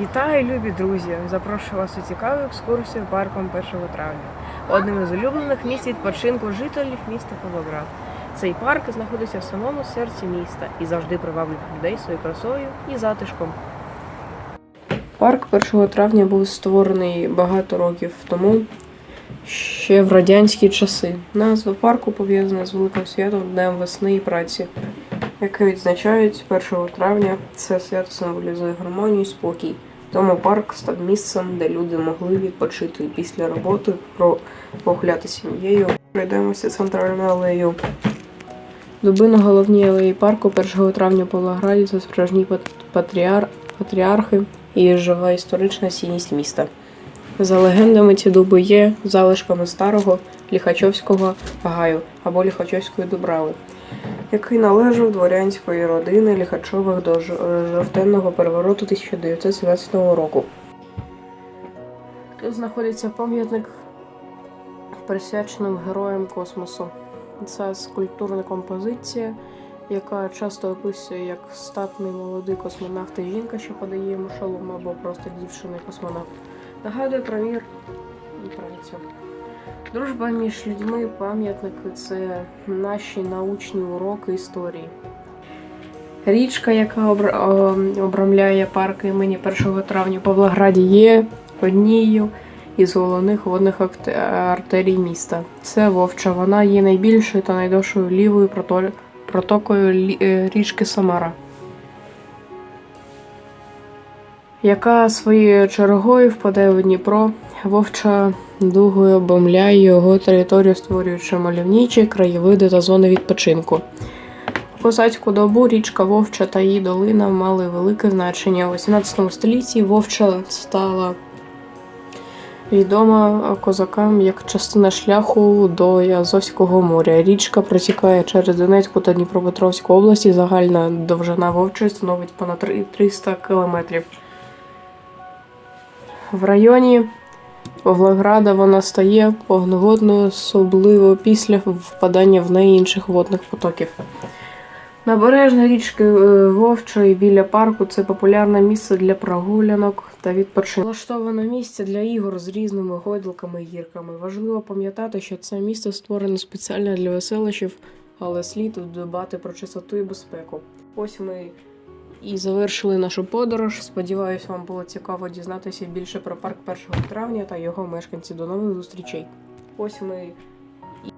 Вітаю, любі друзі! Запрошую вас у цікаву екскурсію парком 1 травня. Одним із улюблених місць відпочинку жителів міста Павлоград. Цей парк знаходиться в самому серці міста і завжди приваблює людей своєю красою і затишком. Парк 1 травня був створений багато років тому, ще в радянські часи. Назва парку пов'язана з великим святом Днем весни і праці, яке відзначають 1 травня. Це свято символізує гармонію і спокій. Тому парк став місцем, де люди могли відпочити після роботи, про погуляти з сім'єю. Пройдемося центральною алеєю. Дуби на головній алеї парку 1 травня Павлограді це справжні патріар... патріархи і жива історична цінність міста. За легендами, ці дуби є залишками старого Ліхачовського гаю або Ліхачовської дубрави, який належав дворянської родини Ліхачових до ж- жовтенного перевороту 1917 року. Тут знаходиться пам'ятник присвяченим героям космосу. Це скульптурна композиція, яка часто описує як статний молодий космонавт і жінка, що подає йому шолом, або просто дівчина космонавт. Нагадує про мір і працю. Дружба між людьми, пам'ятники це наші научні уроки історії. Річка, яка обрамляє парк імені 1 травня в Павлограді, є однією із головних водних артерій міста. Це Вовча. Вона є найбільшою та найдовшою лівою протокою е, річки Самара, яка своєю чергою впаде у Дніпро. Вовча дугою обомляє його територію, створюючи мальовничі краєвиди та зони відпочинку. У козацьку добу річка Вовча та її долина мали велике значення. У 18 столітті Вовча стала відома козакам як частина шляху до Азовського моря. Річка протікає через Донецьку та Дніпропетровську області. Загальна довжина Вовчої становить понад 300 кілометрів. В районі Павлограда вона стає повноводною, особливо після впадання в неї інших водних потоків. Набережна річки е, Вовчої біля парку це популярне місце для прогулянок та відпочинку. Влаштоване місце для ігор з різними гойдалками і гірками. Важливо пам'ятати, що це місце створено спеціально для веселищів, але слід дбати про чистоту і безпеку. Ось ми і завершили нашу подорож. Сподіваюсь, вам було цікаво дізнатися більше про парк 1 травня та його мешканців. До нових зустрічей. Ось ми